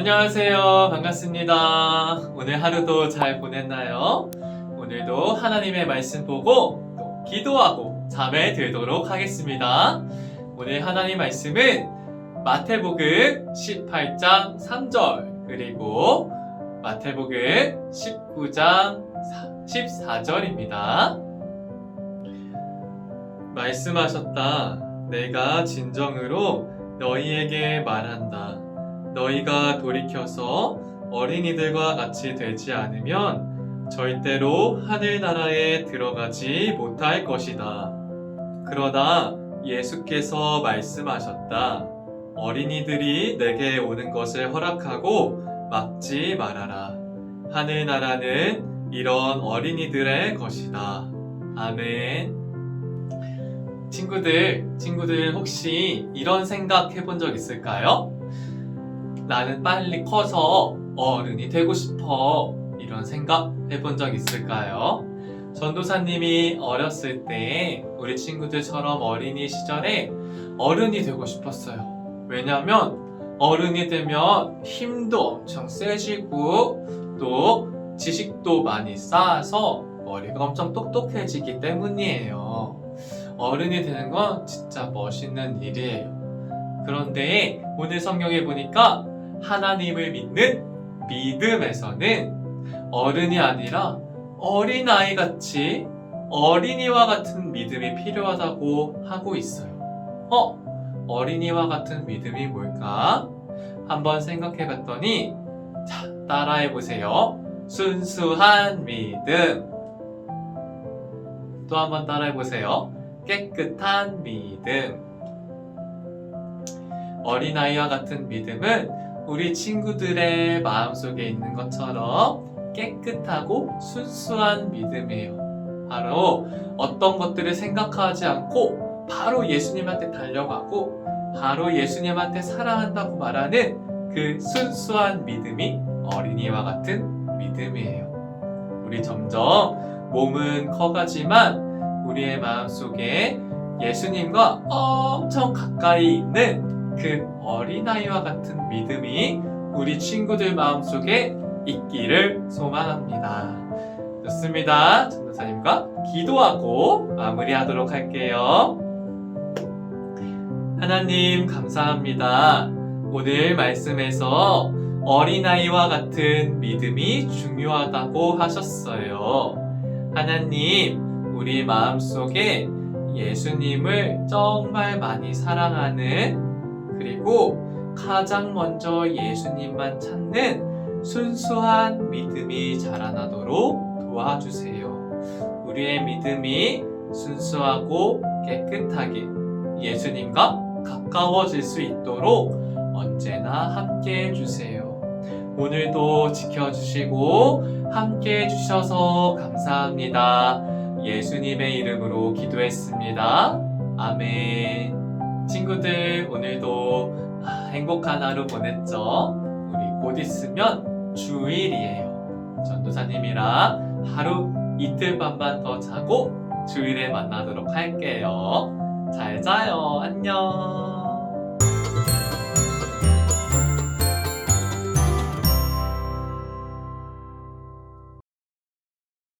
안녕하세요. 반갑습니다. 오늘 하루도 잘 보냈나요? 오늘도 하나님의 말씀 보고 또 기도하고 잠에 들도록 하겠습니다. 오늘 하나님 말씀은 마태복음 18장 3절 그리고 마태복음 19장 14절입니다. 말씀하셨다. 내가 진정으로 너희에게 말한다. 너희가 돌이켜서 어린이들과 같이 되지 않으면 절대로 하늘나라에 들어가지 못할 것이다. 그러나 예수께서 말씀하셨다. 어린이들이 내게 오는 것을 허락하고 막지 말아라. 하늘나라는 이런 어린이들의 것이다. 아멘. 친구들, 친구들 혹시 이런 생각 해본 적 있을까요? 나는 빨리 커서 어른이 되고 싶어. 이런 생각 해본 적 있을까요? 전도사님이 어렸을 때 우리 친구들처럼 어린이 시절에 어른이 되고 싶었어요. 왜냐면 어른이 되면 힘도 엄청 세지고 또 지식도 많이 쌓아서 머리가 엄청 똑똑해지기 때문이에요. 어른이 되는 건 진짜 멋있는 일이에요. 그런데 오늘 성경에 보니까 하나님을 믿는 믿음에서는 어른이 아니라 어린아이 같이 어린이와 같은 믿음이 필요하다고 하고 있어요. 어? 어린이와 같은 믿음이 뭘까? 한번 생각해 봤더니, 자, 따라해 보세요. 순수한 믿음. 또 한번 따라해 보세요. 깨끗한 믿음. 어린아이와 같은 믿음은 우리 친구들의 마음속에 있는 것처럼 깨끗하고 순수한 믿음이에요. 바로 어떤 것들을 생각하지 않고 바로 예수님한테 달려가고 바로 예수님한테 사랑한다고 말하는 그 순수한 믿음이 어린이와 같은 믿음이에요. 우리 점점 몸은 커가지만 우리의 마음 속에 예수님과 엄청 가까이 있는 그 어린아이와 같은 믿음이 우리 친구들 마음속에 있기를 소망합니다. 좋습니다. 전도사님과 기도하고 마무리하도록 할게요. 하나님 감사합니다. 오늘 말씀에서 어린아이와 같은 믿음이 중요하다고 하셨어요. 하나님, 우리 마음속에 예수님을 정말 많이 사랑하는 그리고 가장 먼저 예수님만 찾는 순수한 믿음이 자라나도록 도와주세요. 우리의 믿음이 순수하고 깨끗하게 예수님과 가까워질 수 있도록 언제나 함께 해주세요. 오늘도 지켜주시고 함께 해주셔서 감사합니다. 예수님의 이름으로 기도했습니다. 아멘. 친구들, 오늘도 아, 행복한 하루 보냈죠? 우리 곧 있으면 주일이에요. 전도사님이랑 하루 이틀 반만 더 자고 주일에 만나도록 할게요. 잘 자요. 안녕.